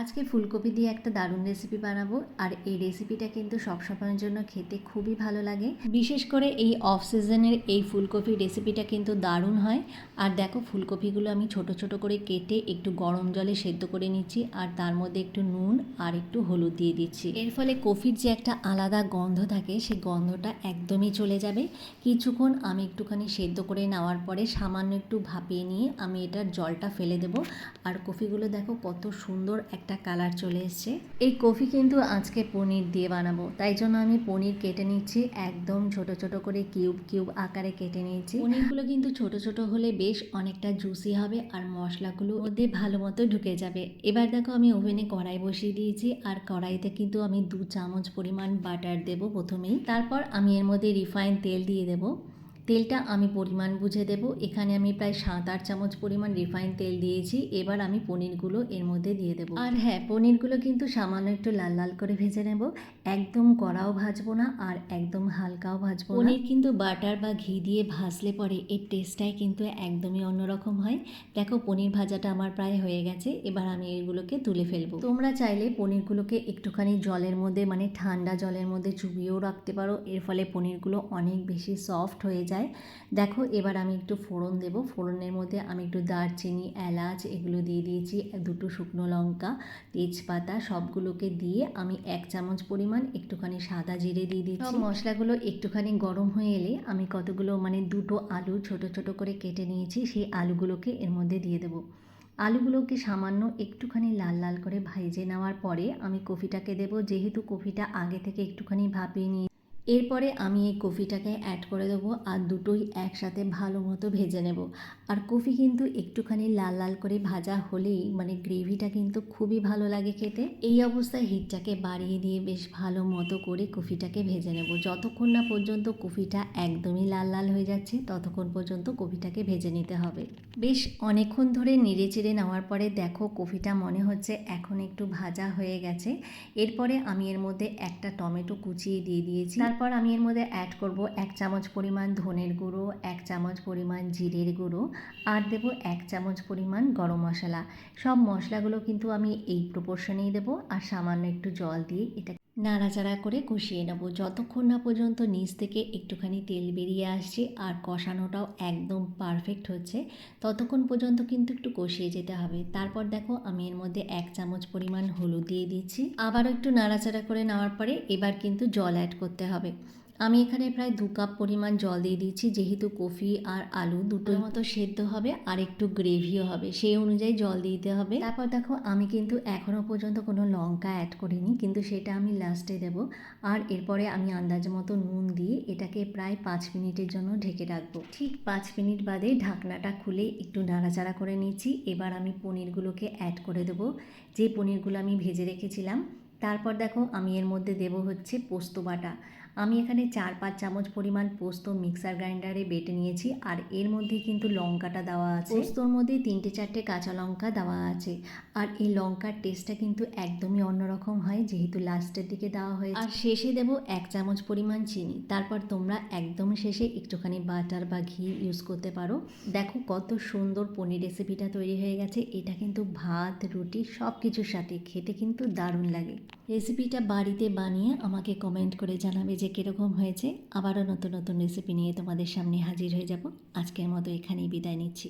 আজকে ফুলকপি দিয়ে একটা দারুণ রেসিপি বানাবো, আর এই রেসিপিটা কিন্তু সব সময়ের জন্য খেতে খুবই ভালো লাগে। বিশেষ করে এই অফ সিজনের এই ফুলকপি রেসিপিটা কিন্তু দারুণ হয়। আর দেখো, ফুলকপিগুলো আমি ছোট ছোট করে কেটে একটু গরম জলে সেদ্ধ করে নিচ্ছি, আর তার মধ্যে একটু নুন আর একটু হলুদ দিয়ে দিচ্ছি। এর ফলে কফির যে একটা আলাদা গন্ধ থাকে সেই গন্ধটা একদমই চলে যাবে। কিছুক্ষণ আমি একটুখানি সেদ্ধ করে নেওয়ার পরে সামান্য একটু ভাপিয়ে নিয়ে আমি এটার জলটা ফেলে দেবো। আর কফিগুলো দেখো, কত সুন্দর একটা কালার চলে এসছে। এই কফি কিন্তু আজকে পনির দিয়ে বানাবো। তাই জন্য আমি পনির কেটে নিচ্ছি। একদম ছোট ছোট করে কিউব কিউব আকারে কেটে নিয়েছি। পনিরগুলো কিন্তু ছোট ছোট হলে বেশ অনেকটা জুসি হবে আর মশলাগুলো ওতে ভালো মতো ঢুকে যাবে। এবার দেখো আমি ওভেনে কড়াই বসিয়ে দিয়েছি। আর কড়াইতে কিন্তু আমি দু চামচ পরিমাণ বাটার দেব প্রথমেই। তারপর আমি এর মধ্যে রিফাইন তেল দিয়ে দেবো। তেলটা আমি পরিমাণ বুঝে দেব। এখানে আমি প্রায় সাত আট চামচ পরিমাণ রিফাইন তেল দিয়েছি। এবার আমি পনিরগুলো এর মধ্যে দিয়ে দেবো। আর হ্যাঁ পনিরগুলো কিন্তু সামান্য একটু লাল লাল করে ভেজে নেব। একদম কড়াও ভাজবো না আর একদম হালকাও ভাজবো পনির কিন্তু বাটার বা ঘি দিয়ে ভাজলে পরে এর টেস্টটাই কিন্তু একদমই অন্যরকম হয়। দেখো, পনির ভাজাটা আমার প্রায় হয়ে গেছে। এবার আমি এগুলোকে তুলে ফেলব। তোমরা চাইলে পনিরগুলোকে একটুখানি জলের মধ্যে মানে ঠান্ডা জলের মধ্যে চুবিয়েও রাখতে পারো। এর ফলে পনিরগুলো অনেক বেশি সফট হয়ে যায়। যায়। দেখো এবার আমি একটু ফোড়ন দেব। ফোড়নের মধ্যে আমি একটু দারচিনি এলাচ এগুলো দিয়ে দিয়েছি দুটো শুকনো লঙ্কা তেজপাতা সবগুলোকে দিয়ে আমি এক চামচ পরিমাণ একটুখানি সাদা জিরে দিয়ে দিচ্ছি। মশলাগুলো একটুখানি গরম হয়ে এলে আমি কতগুলো মানে দুটো আলু ছোট ছোট করে কেটে নিয়েছি সেই আলুগুলোকে এর মধ্যে দিয়ে দেবো। আলুগুলোকে সামান্য একটুখানি লাল লাল করে ভাইজে নেওয়ার পরে আমি কফিটাকে দেব। যেহেতু কফিটা আগে থেকে একটুখানি ভাপিয়ে নিয়ে এরপরে আমি এই কফিটাকে অ্যাড করে দেবো আর দুটোই একসাথে ভালো মতো ভেজে নেব। আর কফি কিন্তু একটুখানি লাল লাল করে ভাজা হলেই মানে গ্রেভিটা কিন্তু খুবই ভালো লাগে খেতে। এই অবস্থায় হিটটাকে বাড়িয়ে দিয়ে বেশ ভালো মতো করে কফিটাকে ভেজে নেব। যতক্ষণ না পর্যন্ত কফিটা একদমই লাল লাল হয়ে যাচ্ছে, ততক্ষণ পর্যন্ত কফিটাকে ভেজে নিতে হবে। বেশ অনেকক্ষণ ধরে নেড়ে চেড়ে নেওয়ার পরে দেখো কফিটা মনে হচ্ছে এখন একটু ভাজা হয়ে গেছে। এরপরে আমি এর মধ্যে একটা টমেটো কুচিয়ে দিয়ে দিয়েছি। তারপর আমি এর মধ্যে অ্যাড করব এক চামচ পরিমাণ ধনের গুঁড়ো, এক চামচ পরিমাণ জিরের গুঁড়ো আর দেব এক চামচ পরিমাণ গরম মশলা। সব মশলাগুলো কিন্তু আমি এই প্রপোর্শনেই দেবো আর সামান্য একটু জল দিয়ে এটা নাড়াচাড়া করে কষিয়ে নেব। যতক্ষণ না পর্যন্ত নিচ থেকে একটুখানি তেল বেরিয়ে আসছে আর কষানোটাও একদম পারফেক্ট হচ্ছে, ততক্ষণ পর্যন্ত কিন্তু একটু কষিয়ে যেতে হবে। তারপর দেখো আমি এর মধ্যে এক চামচ পরিমাণ হলুদ দিয়ে দিচ্ছি। আবারও একটু নাড়াচাড়া করে নেওয়ার পরে এবার কিন্তু জল অ্যাড করতে হবে। আমি এখানে প্রায় দু কাপ পরিমাণ জল দিয়ে দিচ্ছি যেহেতু কফি আর আলু দুটোর মতো সেদ্ধ হবে আর একটু গ্রেভিও হবে, সেই অনুযায়ী জল দিতে হবে। তারপর দেখো, আমি কিন্তু এখনও পর্যন্ত কোনো লঙ্কা অ্যাড করিনি, কিন্তু সেটা আমি লাস্টে দেব। আর এরপরে আমি আন্দাজ মতো নুন দিয়ে এটাকে প্রায় পাঁচ মিনিটের জন্য ঢেকে রাখব। ঠিক পাঁচ মিনিট বাদে ঢাকনাটা খুলে একটু নাড়াচাড়া করে নিচ্ছি এবার আমি পনিরগুলোকে অ্যাড করে দেবো। যে পনিরগুলো আমি ভেজে রেখেছিলাম তারপর দেখো আমি এর মধ্যে দেব হচ্ছে পোস্ত বাটা। আমি এখানে চার পাঁচ চামচ পরিমাণ পোস্ত মিক্সার গ্রাইন্ডারে বেটে নিয়েছি আর এর মধ্যে কিন্তু লঙ্কাটা দেওয়া আছে। পোস্তর মধ্যে তিনটে চারটে কাঁচা লঙ্কা দেওয়া আছে। আর এই লঙ্কার টেস্টটা কিন্তু একদমই অন্যরকম হয় যেহেতু লাস্টের দিকে দেওয়া হয়েছে। আর শেষে দেব এক চামচ পরিমাণ চিনি। তারপর তোমরা একদম শেষে একটুখানি বাটার বা ঘি ইউজ করতে পারো। দেখো কত সুন্দর পনির রেসিপিটা তৈরি হয়ে গেছে। এটা কিন্তু ভাত, রুটি সব কিছুর সাথে খেতে কিন্তু দারুণ লাগে। রেসিপিটা বাড়িতে বানিয়ে আমাকে কমেন্ট করে জানাবে যে কীরকম হয়েছে। আবারও নতুন নতুন রেসিপি নিয়ে তোমাদের সামনে হাজির হয়ে যাব। আজকের মতো এখানেই বিদায় নিচ্ছি।